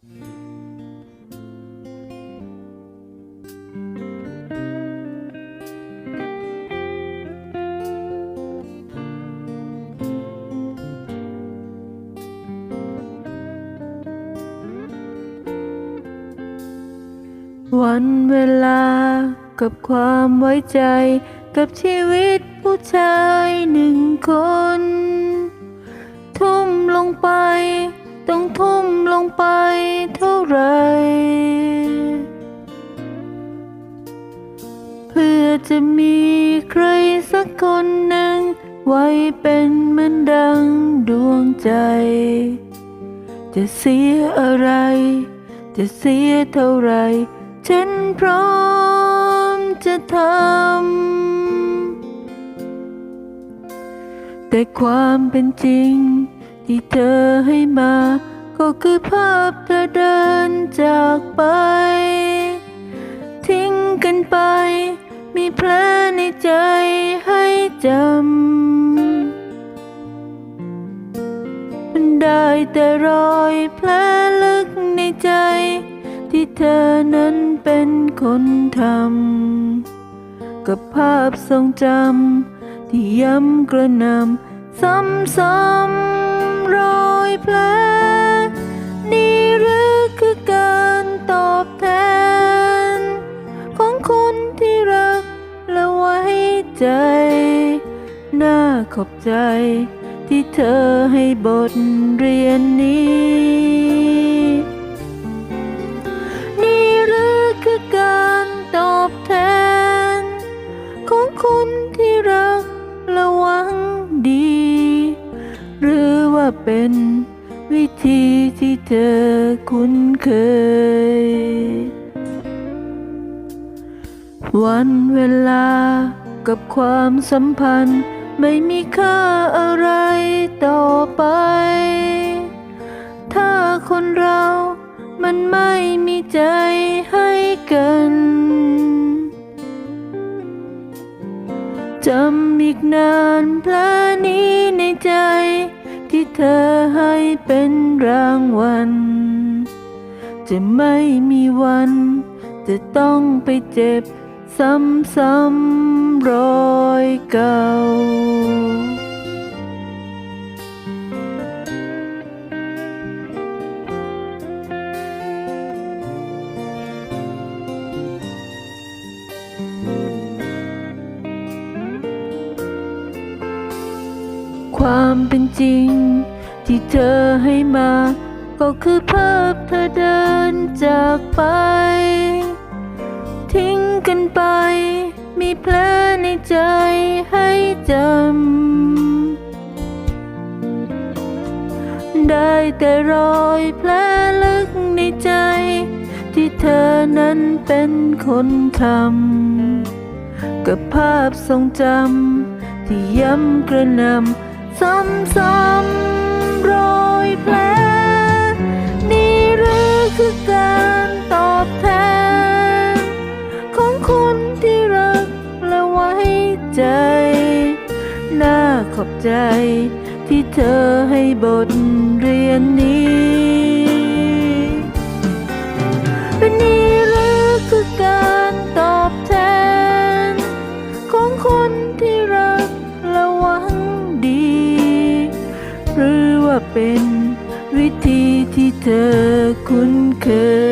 วันเวลากับความไว้ใจ กับชีวิตผู้ชายหนึ่งคน อจะมีใครสักคนหนึ่ง ไว้เป็นเหมือนดังดวงใจ จะเสียอะไร จะเสียเท่าไร ฉันพร้อมจะทำ แต่ความเป็นจริง ที่เธอให้มา ก็คือภาพเธอเดินจากไป ทิ้งกันไป มีแผลในใจให้จำ มันได้แต่รอยแผลลึกในใจ ที่เธอนั้นเป็นคนทำ กับภาพทรงจำ ที่ย้ำกระนำซ้ำๆรอยแผลนี่หรือคือการตอบแทน ของคนที่ ใจ น่าขอบใจ ที่เธอให้บทเรียนนี้ นี่หรือคือการตอบแทน ของคนที่รักและหวังดี หรือว่าเป็นวิธีที่เธอคุ้นเคย วันเวลา กับความสัมพันธ์ ไม่มีค่าอะไรต่อไป ถ้าคนเรามันไม่มีใจให้กัน จำอีกนานแผลนี้ในใจ ที่เธอให้เป็นรางวัล จะไม่มีวัน จะต้องไปเจ็บซ้ำๆ รอยเก่า ความเป็นจริง ที่เธอให้มา ก็คือภาพเธอเดินจากไป จำ ได้แต่รอยแผลลึกในใจ ที่เธอนั้นเป็นคนทำกับภาพทรงจำ ที่ย้ำกระนำซ้ำๆรอ อบใจ ที่เธอให้บทเรียนนี้และนี่หรือคือการตอบแทน ของคนที่รักและหวังดี หรือว่าเป็นวิธีที่เธอคุ้นเคย